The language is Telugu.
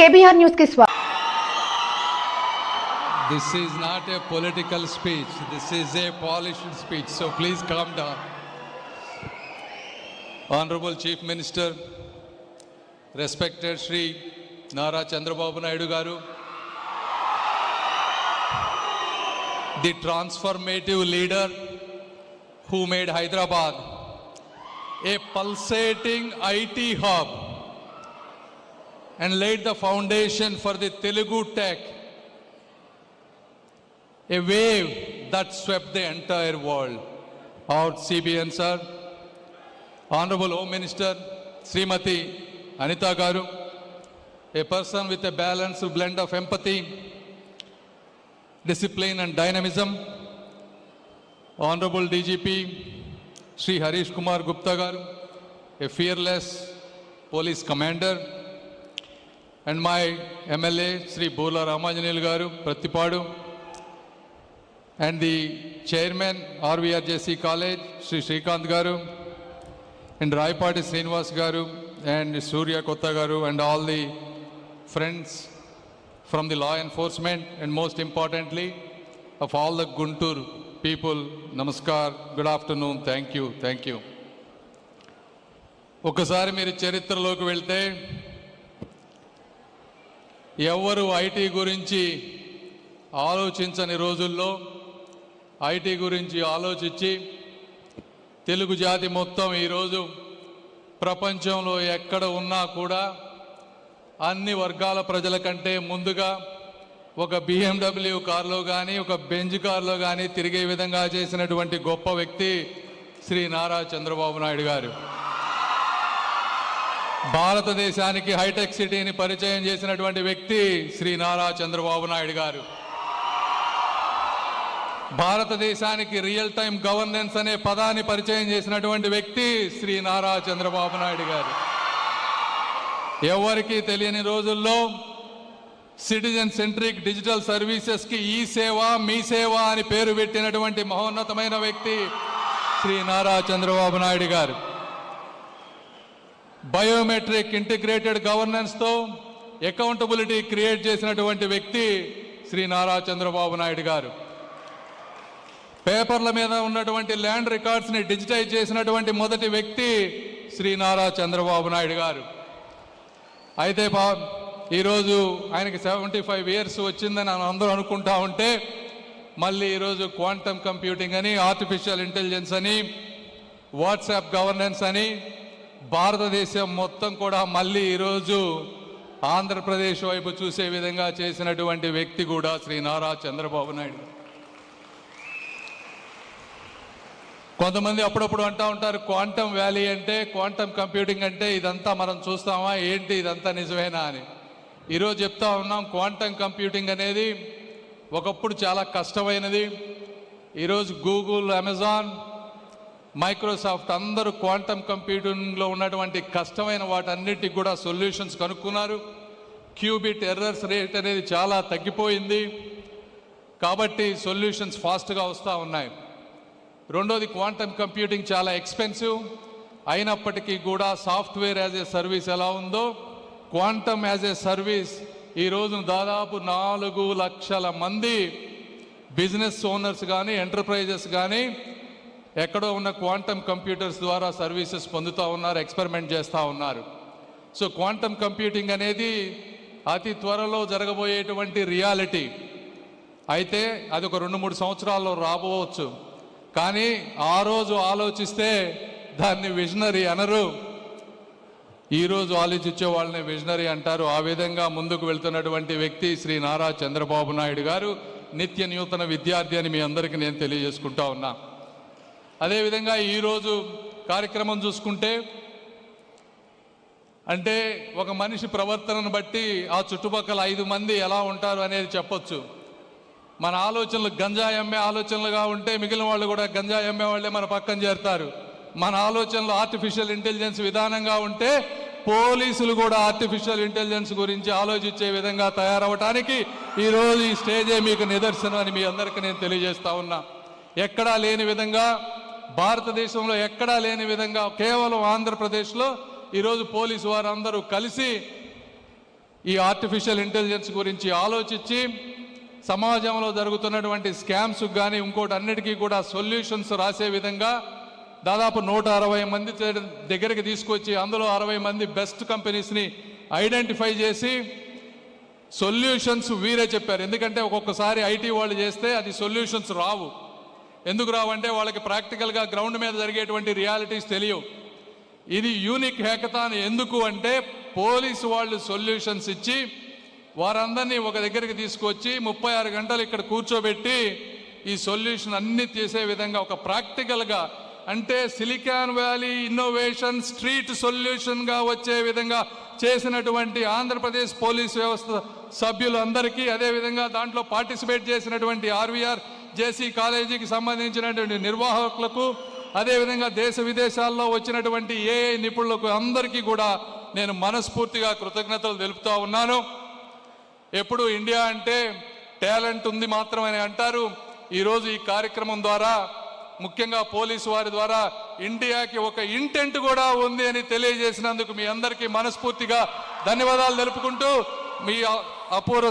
కేబీఆర్ న్యూస్ కి స్వాగతం This is not a political speech. This is a polished speech. So please calm down. Honorable Chief Minister, respected Sri Nara Chandrababu Naidu Garu, the transformative leader who made Hyderabad a pulsating IT hub and laid the foundation for the Telugu tech. A wave that swept the entire world. Our CBN sir, Honorable Home Minister Srimati Anita Garu, a person with a balanced blend of empathy, discipline and dynamism, Honorable DGP Sri Harish Kumar Gupta Garu, a fearless police commander, and my MLA Shri Boola Ramanjaneyulu garu Prathipadu and the chairman RVRJC college Shri Srikanth garu and Rayapati Srinivas garu and Surya Kotha garu and all the friends from the law enforcement and most importantly of all the Guntur people namaskar good afternoon thank you thank you ఒకసారి మీరు చరిత్రలోకి వెళ్తే ఎవరు ఐటీ గురించి ఆలోచించని రోజుల్లో ఐటీ గురించి ఆలోచించి తెలుగు జాతి మొత్తం ఈరోజు ప్రపంచంలో ఎక్కడ ఉన్నా కూడా అన్ని వర్గాల ప్రజల కంటే ముందుగా ఒక బిఎండబ్ల్యూ కారులో కానీ ఒక బెంజ్ కారులో కానీ తిరిగే విధంగా చేసినటువంటి గొప్ప వ్యక్తి శ్రీ నారా చంద్రబాబు నాయుడు గారు. భారతదేశానికి హైటెక్ సిటీని పరిచయం చేసినటువంటి వ్యక్తి శ్రీ నారా చంద్రబాబు నాయుడు గారు. భారతదేశానికి రియల్ టైం గవర్నెన్స్ అనే పదాన్ని పరిచయం చేసినటువంటి వ్యక్తి శ్రీ నారా చంద్రబాబు నాయుడు గారు. ఎవరికీ తెలియని రోజుల్లో సిటిజన్ సెంట్రిక్ డిజిటల్ సర్వీసెస్కి ఈ సేవ మీ సేవ అని పేరు పెట్టినటువంటి మహోన్నతమైన వ్యక్తి శ్రీ నారా చంద్రబాబు నాయుడు గారు. బయోమెట్రిక్ ఇంటిగ్రేటెడ్ గవర్నెన్స్తో అకౌంటబిలిటీ క్రియేట్ చేసినటువంటి వ్యక్తి శ్రీ నారా చంద్రబాబు నాయుడు గారు. పేపర్ల మీద ఉన్నటువంటి ల్యాండ్ రికార్డ్స్ని డిజిటైజ్ చేసినటువంటి మొదటి వ్యక్తి శ్రీ నారా చంద్రబాబు నాయుడు గారు. అయితే బా ఈరోజు ఆయనకి సెవెంటీ ఫైవ్ ఇయర్స్ వచ్చిందని అందరూ అనుకుంటా ఉంటే మళ్ళీ ఈరోజు క్వాంటమ్ కంప్యూటింగ్ అని ఆర్టిఫిషియల్ ఇంటెలిజెన్స్ అని వాట్సాప్ గవర్నెన్స్ అని భారతదేశం మొత్తం కూడా మళ్ళీ ఈరోజు ఆంధ్రప్రదేశ్ వైపు చూసే విధంగా చేసినటువంటి వ్యక్తి కూడా శ్రీ నారా చంద్రబాబు నాయుడు. కొంతమంది అప్పుడప్పుడు అంటూ ఉంటారు క్వాంటమ్ వ్యాలీ అంటే క్వాంటమ్ కంప్యూటింగ్ అంటే ఇదంతా మనం చూస్తామా? ఏంటి ఇదంతా నిజమేనా? అని. ఈరోజు చెప్తా ఉన్నాం క్వాంటమ్ కంప్యూటింగ్ అనేది ఒకప్పుడు చాలా కష్టమైనది. ఈరోజు గూగుల్ అమెజాన్ మైక్రోసాఫ్ట్ అందరూ క్వాంటమ్ కంప్యూటింగ్లో ఉన్నటువంటి కష్టమైన వాటన్నిటికి కూడా సొల్యూషన్స్ కనుక్కున్నారు. క్యూబిట్ ఎర్రర్స్ రేట్ అనేది చాలా తగ్గిపోయింది. కాబట్టి సొల్యూషన్స్ ఫాస్ట్గా వస్తూ ఉన్నాయి. రెండోది క్వాంటమ్ కంప్యూటింగ్ చాలా ఎక్స్పెన్సివ్ అయినప్పటికీ కూడా సాఫ్ట్వేర్ యాజ్ ఏ సర్వీస్ ఎలా ఉందో క్వాంటమ్ యాజ్ ఏ సర్వీస్ ఈరోజు దాదాపు నాలుగు లక్షల మంది బిజినెస్ ఓనర్స్ కానీ ఎంటర్ప్రైజెస్ కానీ ఎక్కడో ఉన్న క్వాంటమ్ కంప్యూటర్స్ ద్వారా సర్వీసెస్ పొందుతూ ఉన్నారు ఎక్స్పెరిమెంట్ చేస్తూ ఉన్నారు. సో క్వాంటమ్ కంప్యూటింగ్ అనేది అతి త్వరలో జరగబోయేటువంటి రియాలిటీ. అయితే అది ఒక రెండు మూడు సంవత్సరాల్లో రాబోవచ్చు. కానీ ఆ రోజు ఆలోచిస్తే దాన్ని విజనరీ అనరు. ఈరోజు ఆలోచించే వాళ్ళని విజనరీ అంటారు. ఆ విధంగా ముందుకు వెళ్తున్నటువంటి వ్యక్తి శ్రీ నారా చంద్రబాబు నాయుడు గారు నిత్య నూతన విద్యార్థి అని మీ అందరికీ నేను తెలియజేసుకుంటా ఉన్నా. అదేవిధంగా ఈరోజు కార్యక్రమం చూసుకుంటే అంటే ఒక మనిషి ప్రవర్తనను బట్టి ఆ చుట్టుపక్కల ఐదు మంది ఎలా ఉంటారు అనేది చెప్పొచ్చు. మన ఆలోచనలు గంజాయి అమ్మే ఆలోచనలుగా ఉంటే మిగిలిన వాళ్ళు కూడా గంజాయి అమ్మే వాళ్ళే మన పక్కన చేరుతారు. మన ఆలోచనలు ఆర్టిఫిషియల్ ఇంటెలిజెన్స్ విధానంగా ఉంటే పోలీసులు కూడా ఆర్టిఫిషియల్ ఇంటెలిజెన్స్ గురించి ఆలోచించే విధంగా తయారవటానికి ఈరోజు ఈ స్టేజే మీకు నిదర్శనం అని మీ అందరికీ నేను తెలియజేస్తా ఉన్నా. ఎక్కడా లేని విధంగా భారతదేశంలో ఎక్కడా లేని విధంగా కేవలం ఆంధ్రప్రదేశ్లో ఈరోజు పోలీసు వారందరూ కలిసి ఈ ఆర్టిఫిషియల్ ఇంటెలిజెన్స్ గురించి ఆలోచించి సమాజంలో జరుగుతున్నటువంటి స్కామ్స్ కానీ ఇంకోటి అన్నిటికీ కూడా సొల్యూషన్స్ రాసే విధంగా దాదాపు నూట అరవై మంది దగ్గరికి తీసుకొచ్చి అందులో అరవై మంది బెస్ట్ కంపెనీస్ని ఐడెంటిఫై చేసి సొల్యూషన్స్ వీరే చెప్పారు. ఎందుకంటే ఒక్కొక్కసారి ఐటీ వాళ్ళు చేస్తే అది సొల్యూషన్స్ రావు. ఎందుకు రావంటే వాళ్ళకి ప్రాక్టికల్గా గ్రౌండ్ మీద జరిగేటువంటి రియాలిటీస్ తెలియవు. ఇది యూనిక్ హ్యాకథాన్ ఎందుకు అంటే పోలీసు వాళ్ళు సొల్యూషన్స్ ఇచ్చి వారందరినీ ఒక దగ్గరికి తీసుకొచ్చి ముప్పై ఆరు గంటలు ఇక్కడ కూర్చోబెట్టి ఈ సొల్యూషన్ అన్ని చేసే విధంగా ఒక ప్రాక్టికల్గా అంటే సిలికాన్ వ్యాలీ ఇన్నోవేషన్ స్ట్రీట్ సొల్యూషన్గా వచ్చే విధంగా చేసినటువంటి ఆంధ్రప్రదేశ్ పోలీస్ వ్యవస్థ సభ్యులందరికీ అదేవిధంగా దాంట్లో పార్టిసిపేట్ చేసినటువంటి ఆర్వీఆర్ జేసీ కాలేజీకి సంబంధించినటువంటి నిర్వాహకులకు అదేవిధంగా దేశ విదేశాల్లో వచ్చినటువంటి ఏఐ నిపుణులకు అందరికీ కూడా నేను మనస్ఫూర్తిగా కృతజ్ఞతలు తెలుపుతా ఉన్నాను. ఎప్పుడు ఇండియా అంటే టాలెంట్ ఉంది మాత్రమని అంటారు. ఈరోజు ఈ కార్యక్రమం ద్వారా ముఖ్యంగా పోలీసు వారి ద్వారా ఇండియాకి ఒక ఇంటెంట్ కూడా ఉంది అని తెలియజేసినందుకు మీ అందరికీ మనస్ఫూర్తిగా ధన్యవాదాలు తెలుపుకుంటూ మీ అపూర్వ